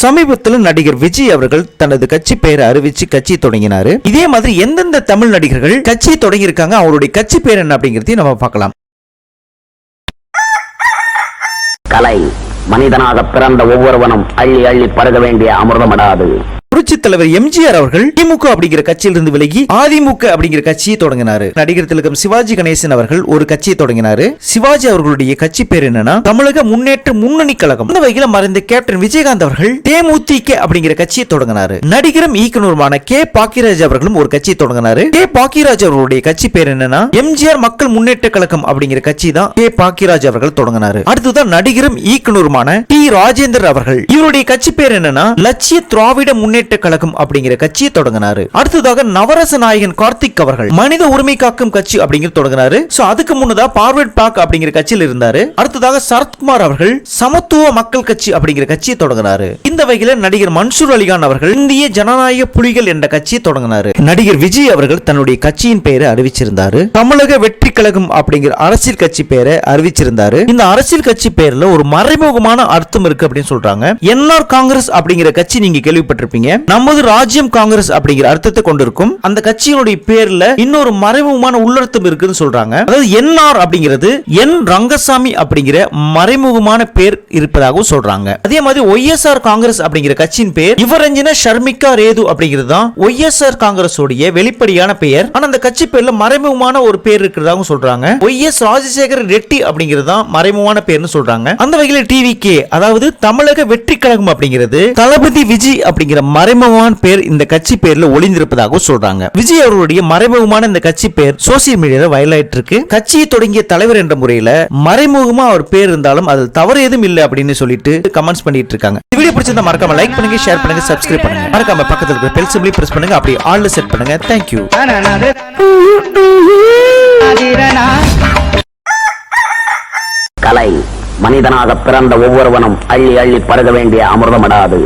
சமீபத்தில் நடிகர் விஜய் அவர்கள் தனது கட்சி பெயரை அறிவிச்சு கட்சி தொடங்கினார். இதே மாதிரி எந்தெந்த தமிழ் நடிகர்கள் கட்சி தொடங்கியிருக்காங்க அவருடைய கட்சி பேர் என்ன அப்படிங்கிறதையும் நம்ம பார்க்கலாம். கலை மனிதனாக பிறந்த ஒவ்வொருவனும் அள்ளி அள்ளி பருக வேண்டிய அமிர்தமடாது புரட்சி தலைவர் எம்ஜிஆர் அவர்கள் திமுக அப்படிங்கிற கட்சியிலிருந்து விலகி அதிமுக அப்படிங்கிற கட்சியை தொடங்கினாரு. நடிகர் திலகம் சிவாஜி கணேசன் அவர்கள் ஒரு கட்சியை தொடங்கினாரு. சிவாஜி அவர்களுடைய கட்சி பேர் என்னன்னா தமிழக முன்னேற்ற முன்னணி கழகம். இந்த வகையில மறைந்த கேப்டன் விஜயகாந்த் அவர்கள் தேமுதிக அப்படிங்கிற கட்சியை தொடங்கினாரு. நடிகரும் ஈக்கனூருமான கே பாக்கியராஜ் அவர்களும் ஒரு கட்சியை தொடங்கினாரு. கே பாக்கியராஜ் அவர்களுடைய கட்சி பேர் என்னன்னா எம்ஜிஆர் மக்கள் முன்னேற்ற கழகம் அப்படிங்கிற கட்சி தான் கே பாக்கியராஜ் அவர்கள் தொடங்கினாரு. அடுத்ததான் நடிகரும் ஈக்கனூருமான டி ராஜேந்தர் அவர்கள். இவருடைய கட்சி பேர் என்னன்னா லட்சிய திராவிட முன்னேற்ற கழகம் அப்படிங்கிற கட்சியை தொடங்கினாரு. அடுத்ததாக நவரச நாயகன் கார்த்திக் அவர்கள் மனித உரிமை காக்கும் கட்சி அப்படிங்கிற தொடங்கினாரு. சோ அதுக்கு முன்னதா பார்வர்ட் பாக் அப்படிங்கிற கட்சியில் இருந்தாரு. அடுத்ததாக சரத்குமார் அவர்கள் சமத்துவ மக்கள் கட்சி அப்படிங்கிற கட்சியை தொடங்கினாரு. இந்த வகையில நடிகர் மன்சூர் அலிகான் அவர்கள் இந்திய ஜனநாயக புலிகள் என்ற கட்சியை தொடங்கினாரு. நடிகர் விஜய் அவர்கள் தன்னுடைய கட்சியின் பெயரை அறிவிச்சிருந்தாரு. தமிழக வெற்றி கழகம் அப்படிங்கிற அரசியல் கட்சி பெயரை அறிவிச்சிருந்தாரு. இந்த அரசியல் கட்சி பெயர்ல ஒரு மறைமுகமான அர்த்தம் இருக்கு அப்படின்னு சொல்றாங்க. என்ஆர் காங்கிரஸ் அப்படிங்கிற கட்சி நீங்க கேள்விப்பட்டிருப்பீங்க. நமது ராஜ்யம் காங்கிரஸ் அப்படிங்கிற அர்த்தத்தை கொண்டிருக்கும். அந்த கட்சியினுடைய பேர்ல இன்னொரு மறைமுகமான உள்ளர்த்தம் இருக்குன்னு சொல்றாங்க. அதாவது என்ஆர் அப்படிங்கிறது என் ரங்கசாமி அப்படிங்கிற மறைமுகமான பேர் இருப்பதாகவும் சொல்றாங்க. அதே மாதிரி ஒய்எஸ்ஆர் காங்கிரஸ் அப்படிங்கிற கட்சியின் பேர் யுவரஞ்சன ஷர்மிகா ரேது அப்படிங்கிறது தான் ஒய்எஸ்ஆர் காங்கிரஸ் உடைய வெளிப்படையான பெயர். ஆனா அந்த கட்சி பேர்ல மறைமுகமான ஒரு பேர் இருக்கிறதாகவும் சொல்றாங்க. ஒய்எஸ் ராஜசேகர ரெட்டி அப்படிங்கிறது தான் மறைமுகமான பேர்னு சொல்றாங்க. அந்த வகையில் டிவி கே அதாவது தமிழக வெற்றி கழகம் அப்படிங்கிறது தளபதி விஜய் அப்படிங்கிற மறைமுகமான பேர் இந்த கட்சி பேர்ல ஒளிந்திருப்பதாகவும் சொல்றாங்க. விஜய் அவர்களுடைய மறைமுகமான இந்த கட்சி பேர் சோசியல் மீடியால வயலாயிட்டு இருக்கு கட்சியை தொடங்கிய தலைவர் என்ற முறையில மறைமுகமா அவர் பேர் இருந்தாலும் அதில் தவறு எதுவும் இல்லை அப்படின்னு சொல்லிட்டு கமெண்ட்ஸ் பண்ணிட்டு இருக்காங்க. வீடியோ பிடிச்சிருந்தா மறக்காம லைக் பண்ணுங்க ஷேர் பண்ணுங்க சப்ஸ்கிரைப் பண்ணுங்க. மறக்காம பக்கத்துல இருக்கிற பெல் சிம்பிளி பிரஸ் பண்ணுங்க அப்படி ஆல்ல செட் பண்ணுங்க. தேங்க்யூ கலை மனிதனாக பிறந்த ஒவ்வொருவனும் அள்ளி அள்ளி பருக வேண்டிய அமிர்தமடாது